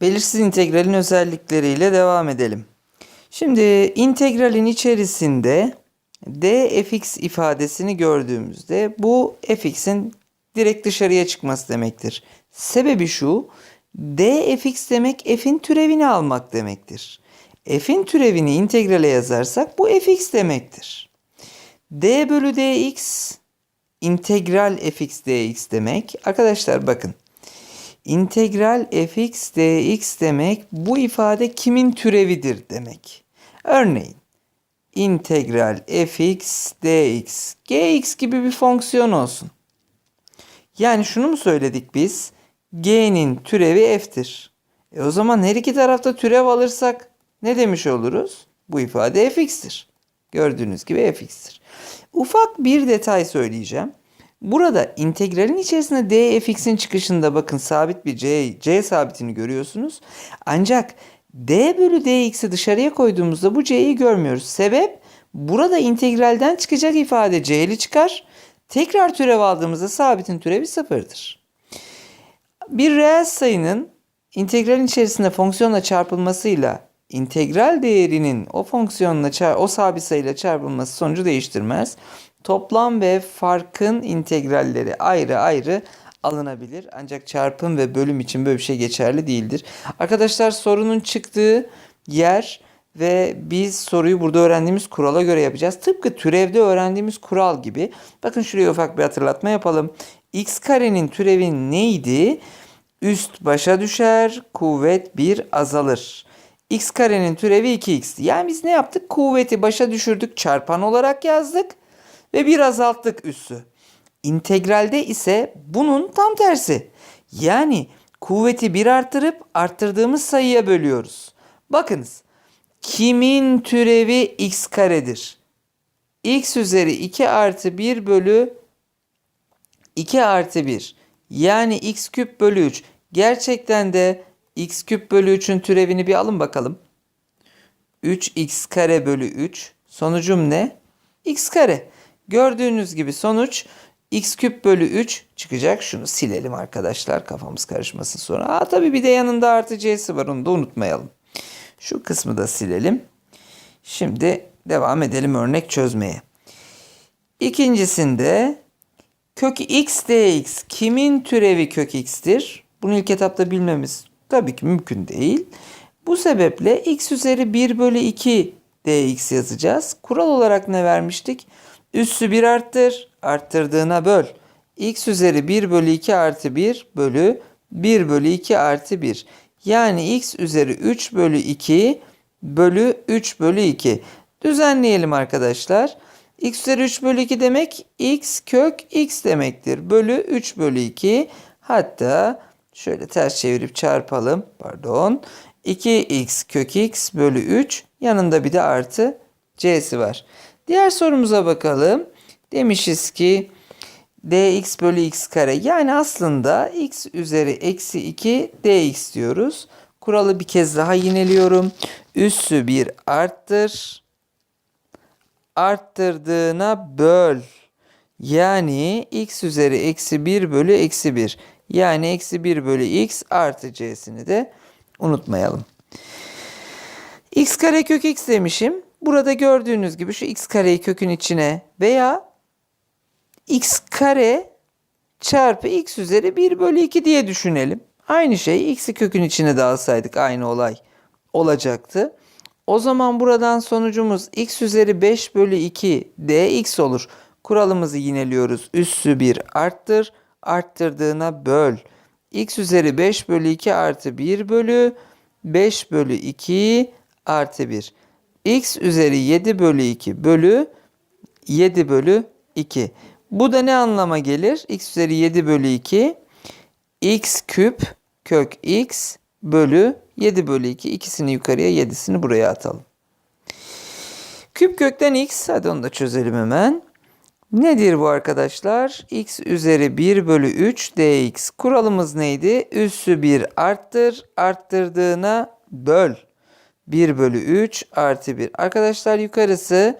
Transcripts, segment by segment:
Belirsiz integralin özellikleriyle devam edelim. Şimdi integralin içerisinde dfx ifadesini gördüğümüzde bu fx'in direkt dışarıya çıkması demektir. Sebebi şu, dfx demek f'in türevini almak demektir. f'in türevini integrale yazarsak bu fx demektir. d bölü dx integral fx dx demek. Arkadaşlar bakın. İntegral fx dx demek bu ifade kimin türevidir demek. Örneğin integral fx dx gx gibi bir fonksiyon olsun. Yani şunu mu söyledik biz? g'nin türevi f'tir. E o zaman her iki tarafta türev alırsak ne demiş oluruz? Bu ifade fx'tir. Gördüğünüz gibi fx'tir. Ufak bir detay söyleyeceğim. Burada integralin içerisinde dfx'in çıkışında bakın sabit bir c, c sabitini görüyorsunuz. Ancak d bölü dx'i dışarıya koyduğumuzda bu c'yi görmüyoruz. Sebep burada integralden çıkacak ifade c'li çıkar. Tekrar türev aldığımızda sabitin türevi sıfırdır. Bir reel sayının integralin içerisinde fonksiyonla çarpılmasıyla integral değerinin o fonksiyonla o sabit sayıyla çarpılması sonucu değiştirmez. Toplam ve farkın integralleri ayrı ayrı alınabilir. Ancak çarpım ve bölüm için böyle bir şey geçerli değildir. Arkadaşlar sorunun çıktığı yer ve biz soruyu burada öğrendiğimiz kurala göre yapacağız. Tıpkı türevde öğrendiğimiz kural gibi. Bakın şuraya ufak bir hatırlatma yapalım. x karenin türevi neydi? Üst başa düşer, kuvvet 1 azalır. x karenin türevi 2x'ti. Yani biz ne yaptık? Kuvveti başa düşürdük, çarpan olarak yazdık ve bir azalttık üssü. İntegralde ise bunun tam tersi. Yani kuvveti bir arttırıp arttırdığımız sayıya bölüyoruz. Bakınız. Kimin türevi x karedir? x üzeri 2 artı 1 bölü 2 artı 1. Yani x küp bölü 3. Gerçekten de x küp bölü 3'ün türevini bir alın bakalım. 3x kare bölü 3. Sonucum ne? x kare. Gördüğünüz gibi sonuç x küp bölü 3 çıkacak. Şunu silelim arkadaşlar kafamız karışmasın sonra. Aa tabii bir de yanında artı c'si var onu da unutmayalım. Şu kısmı da silelim. Şimdi devam edelim örnek çözmeye. İkincisinde kök x dx kimin türevi kök x'tir? Bunu ilk etapta bilmemiz tabii ki mümkün değil. Bu sebeple x üzeri 1 bölü 2 dx yazacağız. Kural olarak ne vermiştik? Üssü 1 arttır, arttırdığına böl. x üzeri 1 bölü 2 artı 1 bölü 1 bölü 2 artı 1. Yani x üzeri 3 bölü 2 bölü 3 bölü 2. Düzenleyelim arkadaşlar. x üzeri 3 bölü 2 demek x kök x demektir. Bölü 3 bölü 2. Hatta şöyle ters çevirip çarpalım. Pardon. 2x kök x bölü 3 yanında bir de artı c'si var. Diğer sorumuza bakalım. Demişiz ki dx bölü x kare yani aslında x üzeri eksi 2 dx diyoruz. Kuralı bir kez daha yineliyorum. Üssü bir arttır. Arttırdığına böl. Yani x üzeri eksi 1 bölü eksi 1. Yani eksi 1 bölü x artı c'sini de unutmayalım. x kare kök x demişim. Burada gördüğünüz gibi şu x kareyi kökün içine veya x kare çarpı x üzeri 1 bölü 2 diye düşünelim. Aynı şey x'i kökün içine dağılsaydık aynı olay olacaktı. O zaman buradan sonucumuz x üzeri 5 bölü 2 dx olur. Kuralımızı yineliyoruz. Üssü 1 arttır. Arttırdığına böl. x üzeri 5 bölü 2 artı 1 bölü 5 bölü 2 artı 1. x üzeri 7 bölü 2 bölü 7 bölü 2. Bu da ne anlama gelir? x üzeri 7 bölü 2 x küp kök x bölü 7 bölü 2. İkisini yukarıya 7'sini buraya atalım. Küp kökten x. Hadi onu da çözelim hemen. Nedir bu arkadaşlar? x üzeri 1 bölü 3 dx. Kuralımız neydi? Üssü 1 arttır. Arttırdığına böl. 1 bölü 3 artı 1. Arkadaşlar yukarısı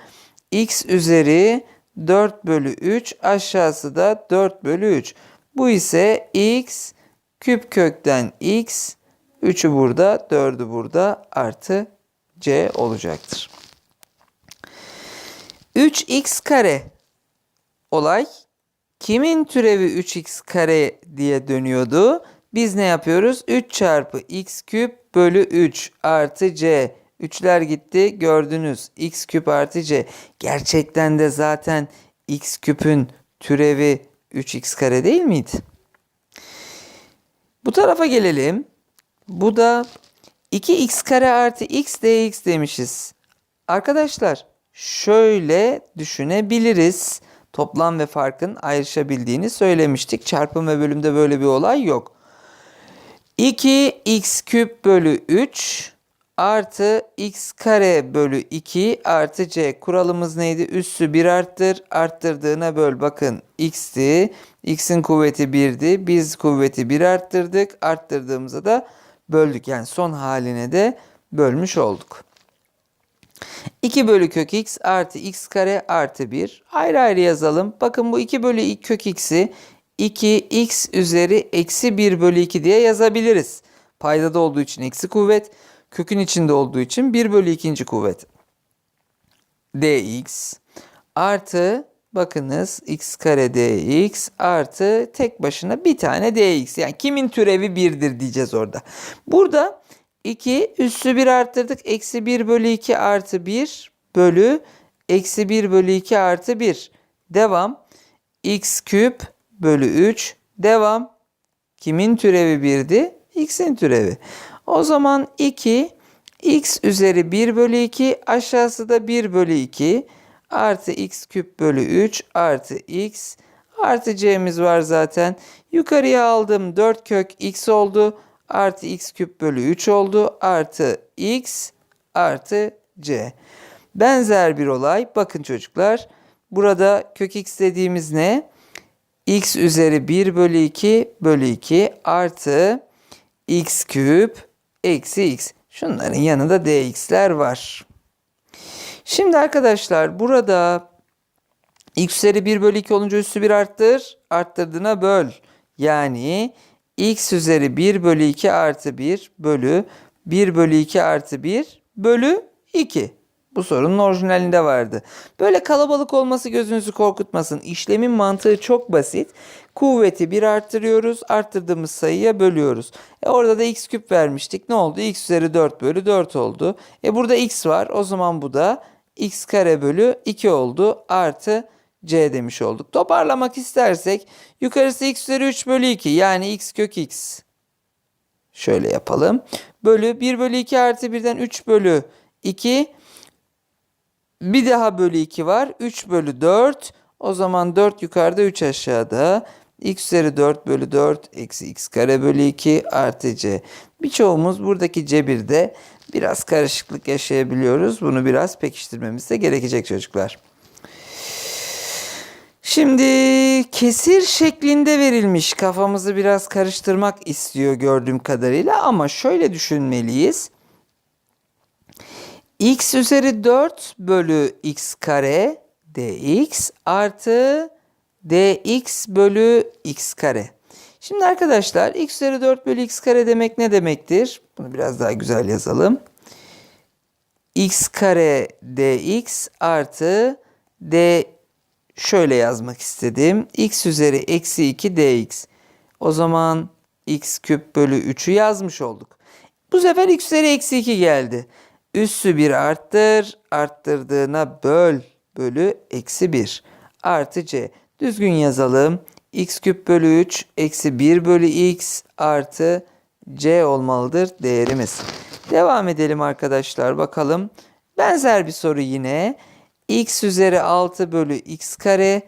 x üzeri 4 bölü 3 aşağısı da 4 bölü 3. Bu ise x küp kökten x 3'ü burada, 4'ü burada artı c olacaktır. 3x kare olay kimin türevi 3x kare diye dönüyordu? Biz ne yapıyoruz? 3 çarpı x küp bölü 3 artı c. 3'ler gitti gördünüz. x küp artı c. Gerçekten de zaten x küpün türevi 3x kare değil miydi? Bu tarafa gelelim. Bu da 2x kare artı x dx demişiz. Arkadaşlar şöyle düşünebiliriz. Toplam ve farkın ayrışabildiğini söylemiştik. Çarpım ve bölümde böyle bir olay yok. 2x küp bölü 3 artı x kare bölü 2 artı c. Kuralımız neydi? Üssü 1 arttır. Arttırdığına böl. Bakın x'ti. x'in kuvveti 1'di. Biz kuvveti 1 arttırdık. Arttırdığımızda da böldük. Yani son haline de bölmüş olduk. 2 bölü kök x artı x kare artı 1. Ayrı ayrı yazalım. Bakın bu 2 bölü kök x'i 2x üzeri eksi 1 bölü 2 diye yazabiliriz. Paydada olduğu için eksi kuvvet. Kökün içinde olduğu için 1 bölü 2. kuvvet. dx artı bakınız x kare dx artı tek başına bir tane dx. Yani kimin türevi 1'dir diyeceğiz orada. Burada 2 üssü 1 arttırdık. Eksi 1 bölü 2 artı 1 bölü eksi 1 bölü 2 artı 1. Devam. x küp bölü 3. Devam. Kimin türevi 1'di? x'in türevi. O zaman 2 x üzeri 1 bölü 2 aşağısı da 1 bölü 2 artı x küp bölü 3 artı x artı c'miz var zaten. Yukarıya aldım 4 kök x oldu artı x küp bölü 3 oldu artı x artı c. Benzer bir olay. Bakın çocuklar burada kök x dediğimiz ne? X üzeri 1 bölü 2 bölü 2 artı x küp eksi x. Şunların yanında dx'ler var. Şimdi arkadaşlar burada x üzeri 1 bölü 2 olunca üssü 1 arttır. Arttırdığına böl. Yani x üzeri 1 bölü 2 artı 1 bölü 1 bölü 2 artı 1 bölü 2. Bu sorunun orijinalinde vardı. Böyle kalabalık olması gözünüzü korkutmasın. İşlemin mantığı çok basit. Kuvveti 1 arttırıyoruz. Arttırdığımız sayıya bölüyoruz. E orada da x küp vermiştik. Ne oldu? x üzeri 4 bölü 4 oldu. E burada x var. O zaman bu da x kare bölü 2 oldu. Artı c demiş olduk. Toparlamak istersek yukarısı x üzeri 3 bölü 2 yani x kök x. Şöyle yapalım. Bölü 1 bölü 2 artı 1'den 3 bölü 2 bir daha bölü 2 var. 3 bölü 4. O zaman 4 yukarıda 3 aşağıda. x üzeri 4 bölü 4 eksi x kare bölü 2 artı c. Birçoğumuz buradaki cebirde biraz karışıklık yaşayabiliyoruz. Bunu biraz pekiştirmemiz de gerekecek çocuklar. Şimdi kesir şeklinde verilmiş. Kafamızı biraz karıştırmak istiyor gördüğüm kadarıyla ama şöyle düşünmeliyiz x üzeri 4 bölü x kare dx artı dx bölü x kare. Şimdi arkadaşlar x üzeri 4 bölü x kare demek ne demektir? Bunu biraz daha güzel yazalım. x kare dx artı d şöyle yazmak istedim. x üzeri eksi 2 dx. O zaman x küp bölü 3'ü yazmış olduk. Bu sefer x üzeri eksi 2 geldi. Üssü 1 arttır. Arttırdığına böl. Bölü eksi 1. Artı c. Düzgün yazalım. x küp bölü 3 eksi 1 bölü x artı c olmalıdır değerimiz. Devam edelim arkadaşlar bakalım. Benzer bir soru yine. x üzeri 6 bölü x kare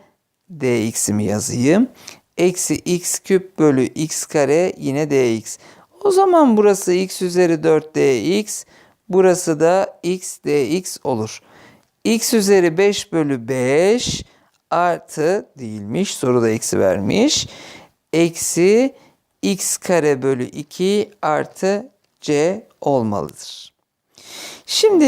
dx'imi yazayım. Eksi x küp bölü x kare yine dx. O zaman burası x üzeri 4 dx. Burası da x dx olur. x üzeri 5 bölü 5 artı değilmiş. Soruda eksi vermiş. Eksi x kare bölü 2 artı c olmalıdır. Şimdi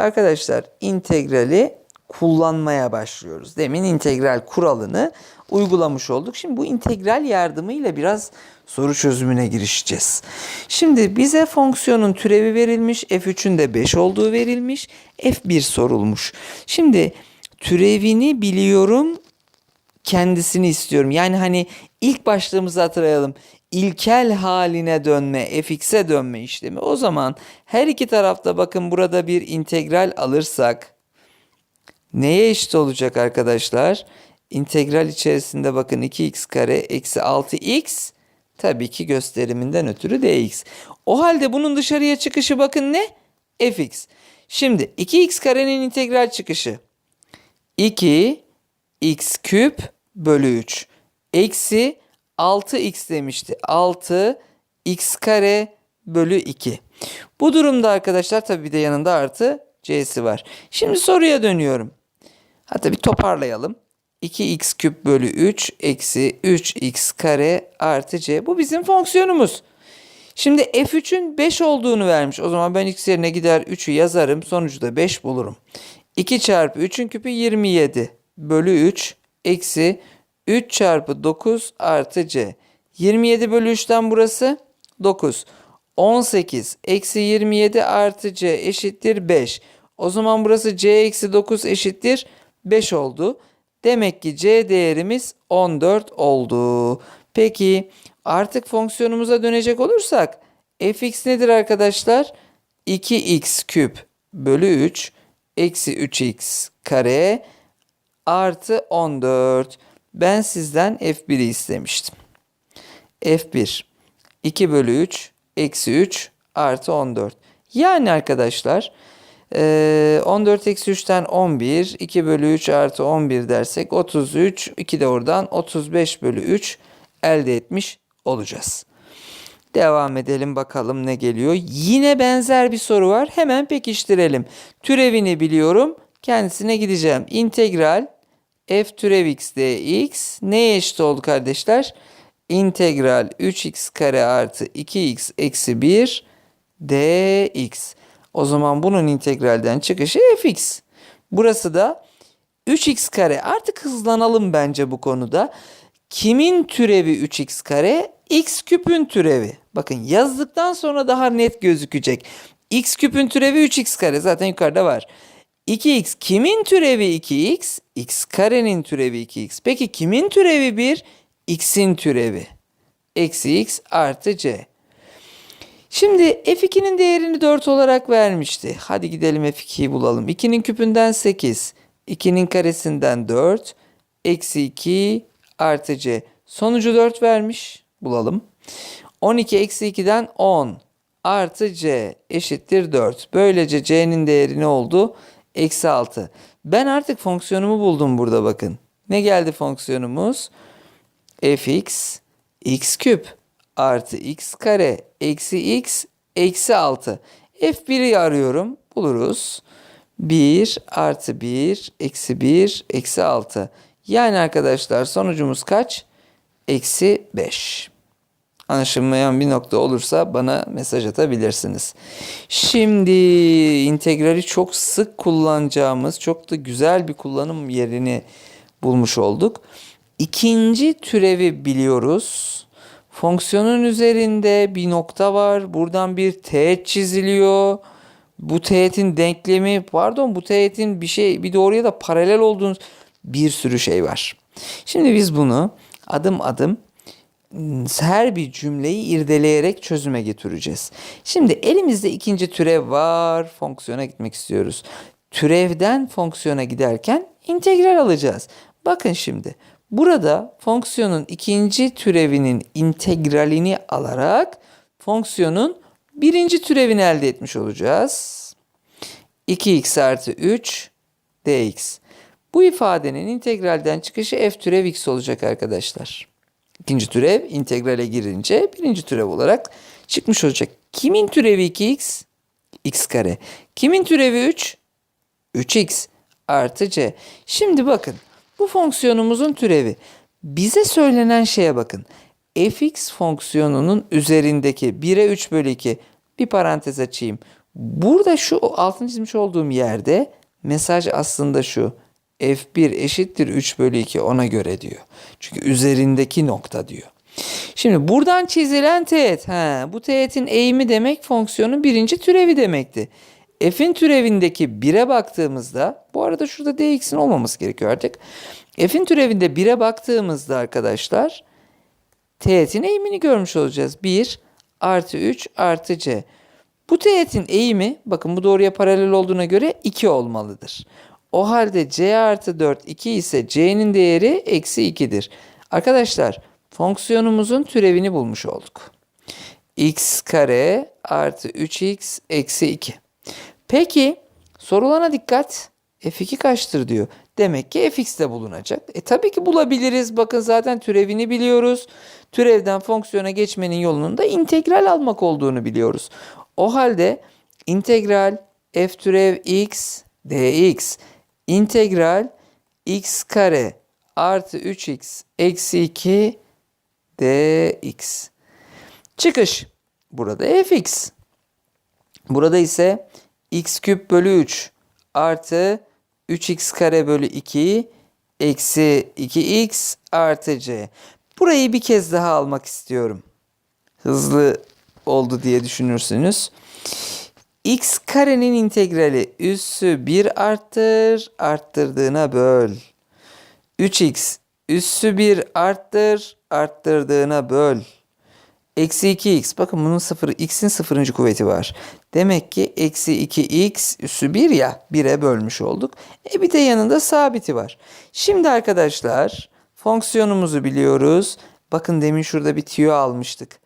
arkadaşlar integrali kullanmaya başlıyoruz. Demin integral kuralını uygulamış olduk. Şimdi bu integral yardımıyla biraz soru çözümüne girişeceğiz. Şimdi bize fonksiyonun türevi verilmiş, f3'ün de 5 olduğu verilmiş, f1 sorulmuş. Şimdi türevini biliyorum, kendisini istiyorum. Yani hani ilk başlığımızı hatırlayalım. İlkel haline dönme, fx'e dönme işlemi. O zaman her iki tarafta bakın burada bir integral alırsak neye eşit olacak arkadaşlar? İntegral içerisinde bakın 2x kare eksi 6x tabii ki gösteriminden ötürü dx. O halde bunun dışarıya çıkışı bakın ne? fx. Şimdi 2x karenin integral çıkışı 2 x küp bölü 3 eksi 6x demişti. 6 x kare bölü 2. Bu durumda arkadaşlar tabii bir de yanında artı c'si var. Şimdi soruya dönüyorum. Hatta bir toparlayalım. 2x küp bölü 3 eksi 3x kare artı c. Bu bizim fonksiyonumuz. Şimdi f3'ün 5 olduğunu vermiş. O zaman ben x yerine gider 3'ü yazarım. Sonucu da 5 bulurum. 2 çarpı 3'ün küpü 27 bölü 3 eksi 3 çarpı 9 artı c. 27 bölü 3'ten burası 9. 18 eksi 27 artı c eşittir 5. O zaman burası c eksi 9 eşittir 5 oldu. Demek ki c değerimiz 14 oldu. Peki artık fonksiyonumuza dönecek olursak fx nedir arkadaşlar? 2x küp bölü 3 eksi 3x kare artı 14. Ben sizden f1'i istemiştim. f1 2 bölü 3 eksi 3 artı 14. Yani arkadaşlar 14 eksi 3'ten 11 2 bölü 3 artı 11 dersek 33 2 de oradan 35 bölü 3 elde etmiş olacağız. Devam edelim bakalım ne geliyor. Yine benzer bir soru var. Hemen pekiştirelim. Türevini biliyorum. Kendisine gideceğim. İntegral f türev x dx neye eşit oldu kardeşler? İntegral 3x kare artı 2x eksi 1 dx. O zaman bunun integralden çıkışı fx. Burası da 3x kare. Artık hızlanalım bence bu konuda. Kimin türevi 3x kare? x küpün türevi. Bakın yazdıktan sonra daha net gözükecek. x küpün türevi 3x kare zaten yukarıda var. 2x kimin türevi 2x? x karenin türevi 2x. Peki kimin türevi 1? x'in türevi. Eksi x artı c. Şimdi f2'nin değerini 4 olarak vermişti. Hadi gidelim f2'yi bulalım. 2'nin küpünden 8. 2'nin karesinden 4. Eksi 2 artı c. Sonucu 4 vermiş. Bulalım. 12 eksi 2'den 10 artı c eşittir 4. Böylece c'nin değeri ne oldu? Eksi 6. Ben artık fonksiyonumu buldum burada bakın. Ne geldi fonksiyonumuz? fx x küp artı x kare eksi x eksi 6. f1'i arıyorum. Buluruz. 1 artı 1 eksi 1 eksi 6. Yani arkadaşlar sonucumuz kaç? Eksi 5. Anlaşılmayan bir nokta olursa bana mesaj atabilirsiniz. Şimdi integrali çok sık kullanacağımız, çok da güzel bir kullanım yerini bulmuş olduk. İkinci türevi biliyoruz. Fonksiyonun üzerinde bir nokta var. Buradan bir teğet çiziliyor. Bu teğetin denklemi, pardon bu teğetin bir şey, bir doğruya da paralel olduğunuz bir sürü şey var. Şimdi biz bunu adım adım her bir cümleyi irdeleyerek çözüme getireceğiz. Şimdi elimizde ikinci türev var. Fonksiyona gitmek istiyoruz. Türevden fonksiyona giderken integral alacağız. Bakın şimdi. Burada fonksiyonun ikinci türevinin integralini alarak fonksiyonun birinci türevini elde etmiş olacağız. 2x artı 3 dx. Bu ifadenin integralden çıkışı f türev x olacak arkadaşlar. İkinci türev integrale girince birinci türev olarak çıkmış olacak. Kimin türevi 2x? x kare. Kimin türevi 3? 3x artı c. Şimdi bakın bu fonksiyonumuzun türevi. Bize söylenen şeye bakın. fx fonksiyonunun üzerindeki 1'e 3 bölü 2 bir parantez açayım. Burada şu altını çizmiş olduğum yerde mesaj aslında şu. f1 eşittir 3 bölü 2 ona göre diyor. Çünkü üzerindeki nokta diyor. Şimdi buradan çizilen teğet. Ha, bu teğetin eğimi demek fonksiyonun birinci türevi demekti. F'in türevindeki 1'e baktığımızda bu arada şurada dx'in olmaması gerekiyor artık. F'in türevinde 1'e baktığımızda arkadaşlar teğetin eğimini görmüş olacağız. 1 artı 3 artı c. Bu teğetin eğimi bakın bu doğruya paralel olduğuna göre 2 olmalıdır. O halde c artı 4 2 ise c'nin değeri eksi 2'dir. Arkadaşlar fonksiyonumuzun türevini bulmuş olduk. x kare artı 3x eksi 2. Peki sorulana dikkat. f2 kaçtır diyor. Demek ki fx de bulunacak. E tabii ki bulabiliriz. Bakın zaten türevini biliyoruz. Türevden fonksiyona geçmenin yolunun da integral almak olduğunu biliyoruz. O halde integral f türev x dx integral x kare artı 3x eksi 2 dx. Çıkış. Burada fx. Burada ise x küp bölü 3 artı 3x kare bölü 2 eksi 2x artı c. Burayı bir kez daha almak istiyorum. Hızlı oldu diye düşünürsünüz. x karenin integrali üssü 1 arttır arttırdığına böl. 3x üssü 1 arttır arttırdığına böl. Eksi 2x. Bakın bunun sıfırı, x'in sıfırıncı kuvveti var. Demek ki eksi 2x üssü 1 ya 1'e bölmüş olduk. E bir de yanında sabiti var. Şimdi arkadaşlar fonksiyonumuzu biliyoruz. Bakın demin şurada bir tüyo almıştık.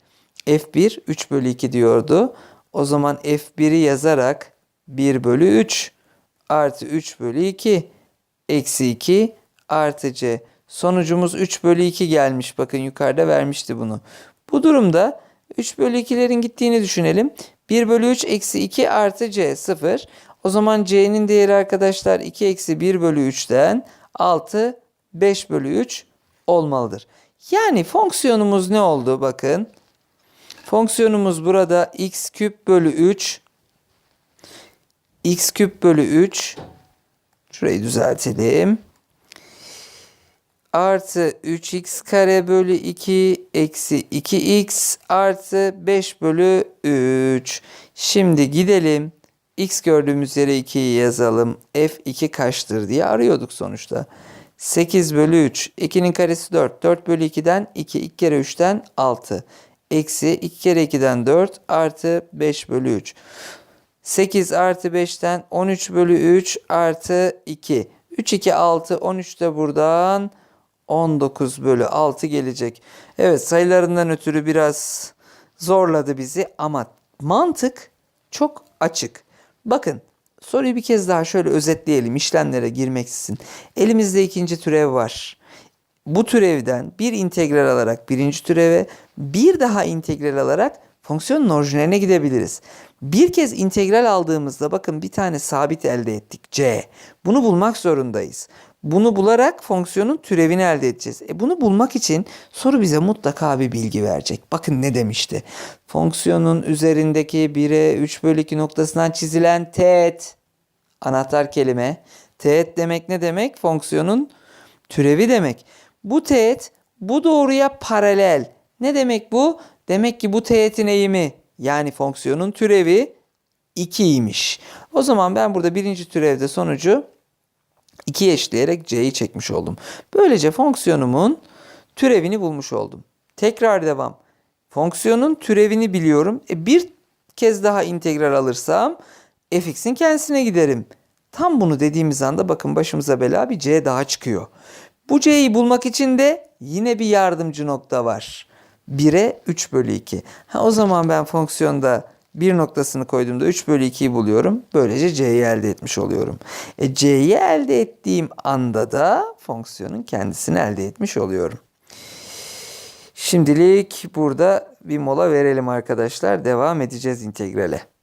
f1 3 bölü 2 diyordu. O zaman f1'i yazarak 1 bölü 3 artı 3 bölü 2 eksi 2 artı c. Sonucumuz 3 bölü 2 gelmiş. Bakın yukarıda vermişti bunu. Bu durumda 3 bölü 2'lerin gittiğini düşünelim. 1 bölü 3 eksi 2 artı c 0. O zaman c'nin değeri arkadaşlar 2 eksi 1 bölü 3'ten 6 5 bölü 3 olmalıdır. Yani fonksiyonumuz ne oldu bakın. Fonksiyonumuz burada x küp bölü 3 x küp bölü 3 şurayı düzeltelim artı 3x kare bölü 2 eksi 2x artı 5 bölü 3. Şimdi gidelim. x gördüğümüz yere 2'yi yazalım. f2 kaçtır diye arıyorduk sonuçta. 8 bölü 3. 2'nin karesi 4. 4 bölü 2'den 2. 2 kere 3'ten 6. Eksi 2 kere 2'den 4 artı 5 bölü 3. 8 artı 5'ten 13 bölü 3 artı 2. 3, 2, 6, 13 de buradan 19 bölü 6 gelecek. Evet sayılarından ötürü biraz zorladı bizi ama mantık çok açık. Bakın soruyu bir kez daha şöyle özetleyelim işlemlere girmeksizin. Elimizde ikinci türev var. Bu türevden bir integral alarak birinci türeve bir daha integral alarak fonksiyonun orijinaline gidebiliriz. Bir kez integral aldığımızda bakın bir tane sabit elde ettik c. Bunu bulmak zorundayız. Bunu bularak fonksiyonun türevini elde edeceğiz. E bunu bulmak için soru bize mutlaka bir bilgi verecek. Bakın ne demişti. Fonksiyonun üzerindeki 1'e 3 bölü 2 noktasından çizilen teğet. Anahtar kelime. Teğet demek ne demek? Fonksiyonun türevi demek. Bu teğet bu doğruya paralel. Ne demek bu? Demek ki bu teğetin eğimi yani fonksiyonun türevi 2'ymiş. O zaman ben burada birinci türevde sonucu 2'ye eşitleyerek c'yi çekmiş oldum. Böylece fonksiyonumun türevini bulmuş oldum. Tekrar devam. Fonksiyonun türevini biliyorum. E bir kez daha integral alırsam fx'in kendisine giderim. Tam bunu dediğimiz anda bakın başımıza bela bir c daha çıkıyor. Bu c'yi bulmak için de yine bir yardımcı nokta var. 1'e 3 bölü 2. Ha, o zaman ben fonksiyonda bir noktasını koyduğumda 3 bölü 2'yi buluyorum. Böylece c'yi elde etmiş oluyorum. E, c'yi elde ettiğim anda da fonksiyonun kendisini elde etmiş oluyorum. Şimdilik burada bir mola verelim arkadaşlar. Devam edeceğiz integrale.